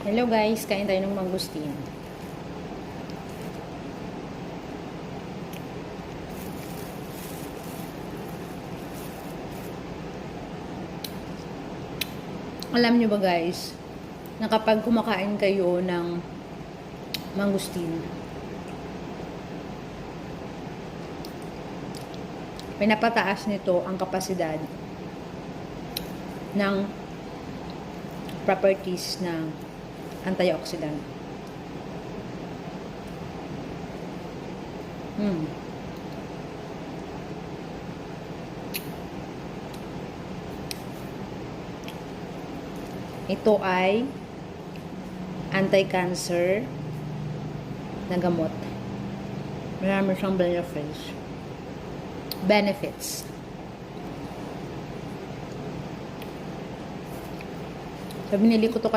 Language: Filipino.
Hello guys, kain tayo ng mangustin. Alam nyo ba guys, na kapag kumakain kayo ng mangustin, pinapataas nito ang kapasidad ng properties ng antioxidant. Hmm. Ito ay anti-cancer na gamot. Marami siyang benefits. Benefits. So, binili ko to